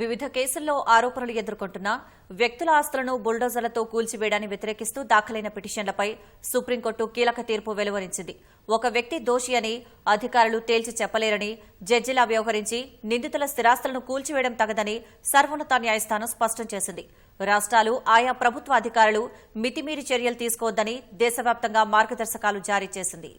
వివిధ కేసుల్లో ఆరోపణలు ఎదుర్కొంటున్న వ్యక్తుల ఆస్తులను బుల్డోజర్లతో కూల్చివేయడాన్ని వ్యతిరేకిస్తూ దాఖలైన పిటిషన్లపై సుప్రీంకోర్టు కీలక తీర్పు వెలువరించింది. ఒక వ్యక్తి దోషి అని అధికారులు తేల్చి చెప్పలేరని జడ్జిలా వ్యవహరించి నిందితుల స్థిరాస్తులను కూల్చివేయడం తగదని సర్వోన్నత న్యాయస్థానం స్పష్టం చేసింది. రాష్ట్రాలు ఆయా ప్రభుత్వ అధికారులు మితిమీరి చర్యలు తీసుకోవద్దని దేశవ్యాప్తంగా మార్గదర్శకాలు జారీ చేసింది.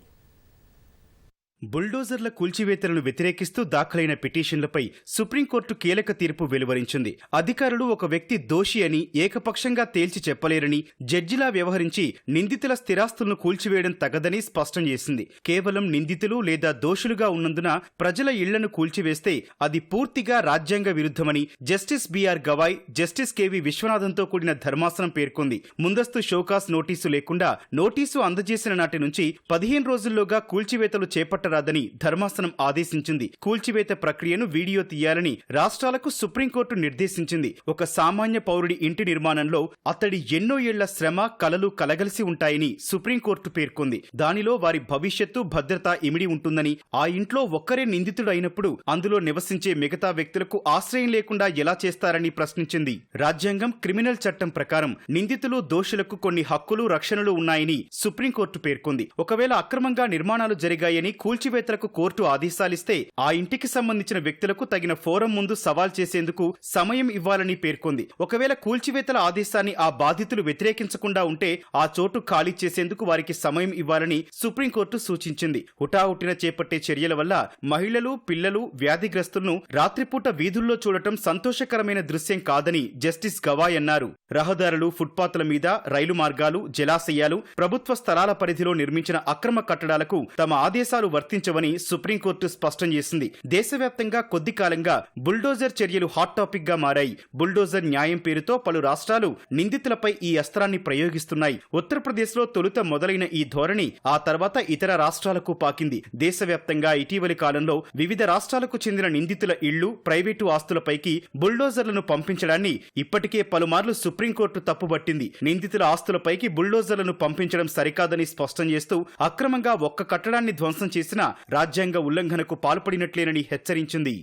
బుల్డోజర్ల కూల్చివేతలను వ్యతిరేకిస్తూ దాఖలైన పిటిషన్లపై సుప్రీంకోర్టు కీలక తీర్పు వెలువరించింది. అధికారులు ఒక వ్యక్తి దోషి అని ఏకపక్షంగా తేల్చి చెప్పలేరని జడ్జిలా వ్యవహరించి నిందితుల స్థిరాస్తులను కూల్చివేయడం తగదని స్పష్టం చేసింది. కేవలం నిందితులు లేదా దోషులుగా ఉన్నందున ప్రజల ఇళ్ళను కూల్చివేస్తే అది పూర్తిగా రాజ్యాంగ విరుద్ధమని justice BR Gavai justice KV విశ్వనాథంతో కూడిన ధర్మాసనం పేర్కొంది. ముందస్తు షోకాస్ నోటీసు లేకుండా నోటీసు అందజేసిన నాటి నుంచి పదిహేను రోజుల్లోగా కూల్చివేతలు చేపట్టరాదని ధర్మాసనం ఆదేశించింది. కూల్చివేత ప్రక్రియను వీడియో తీయాలని రాష్ట్రాలకు సుప్రీంకోర్టు నిర్దేశించింది. ఒక సామాన్య పౌరుడి ఇంటి నిర్మాణంలో అతడి ఎన్నో ఏళ్ళ శ్రమ కలలు కలగలిసి ఉంటాయని సుప్రీంకోర్టు పేర్కొంది. దానిలో వారి భవిష్యత్తు భద్రత ఇమిడి ఉంటుందని ఆ ఇంట్లో ఒక్కరే నిందితుడు అయినప్పుడు అందులో నివసించే మిగతా వ్యక్తులకు ఆశ్రయం లేకుండా ఎలా చేస్తారని ప్రశ్నించింది. రాజ్యాంగం క్రిమినల్ చట్టం ప్రకారం నిందితులు దోషులకు కొన్ని హక్కులు రక్షణలు ఉన్నాయని సుప్రీంకోర్టు పేర్కొంది. ఒకవేళ అక్రమంగా నిర్మాణాలు జరిగాయని కూల్చివేతలకు కోర్టు ఆదేశాలిస్తే ఆ ఇంటికి సంబంధించిన వ్యక్తులకు తగిన ఫోరం ముందు సవాల్ చేసేందుకు సమయం ఇవ్వాలని పేర్కొంది. ఒకవేళ కూల్చివేతల ఆదేశాన్ని ఆ బాధితులు వ్యతిరేకించకుండా ఉంటే ఆ చోటు ఖాళీ చేసేందుకు వారికి సమయం ఇవ్వాలని సుప్రీంకోర్టు సూచించింది. హుటాహుటిన చేపట్టే చర్యల వల్ల మహిళలు పిల్లలు వ్యాధిగ్రస్తులను రాత్రిపూట వీధుల్లో చూడటం సంతోషకరమైన దృశ్యం కాదని జస్టిస్ గవాయ్ అన్నారు. రహదారులు ఫుట్పాత్ల మీద రైలు మార్గాలు జలాశయాలు ప్రభుత్వ స్థలాల పరిధిలో నిర్మించిన అక్రమ కట్టడాలకు తమ ఆదేశాలు వర్తించవని సుప్రీంకోర్టు స్పష్టం చేసింది. దేశవ్యాప్తంగా కొద్ది కాలంగా బుల్డోజర్ చర్యలు హాట్ టాపిక్గా మారాయి. బుల్డోజర్ న్యాయం పేరుతో పలు రాష్ట్రాలు నిందితులపై ఈ అస్త్రాన్ని ప్రయోగిస్తున్నాయి. ఉత్తరప్రదేశ్లో తొలుత మొదలైన ఈ ధోరణి ఆ తర్వాత ఇతర రాష్ట్రాలకు పాకింది. దేశవ్యాప్తంగా ఇటీవలి కాలంలో వివిధ రాష్ట్రాలకు చెందిన నిందితుల ఇళ్ళు ప్రైవేటు ఆస్తులపైకి బుల్డోజర్లను పంపించడాన్ని ఇప్పటికే పలుమార్లు సుప్రీంకోర్టు తప్పుబట్టింది. నిందితుల ఆస్తులపైకి బుల్డోజర్లను పంపించడం సరికాదని స్పష్టం చేస్తూ అక్రమంగా ఒక్క కట్టడాన్ని ధ్వంసం చేసి చేసినా రాజ్యాంగ ఉల్లంఘనకు పాల్పడినట్లేనని హెచ్చరించింది.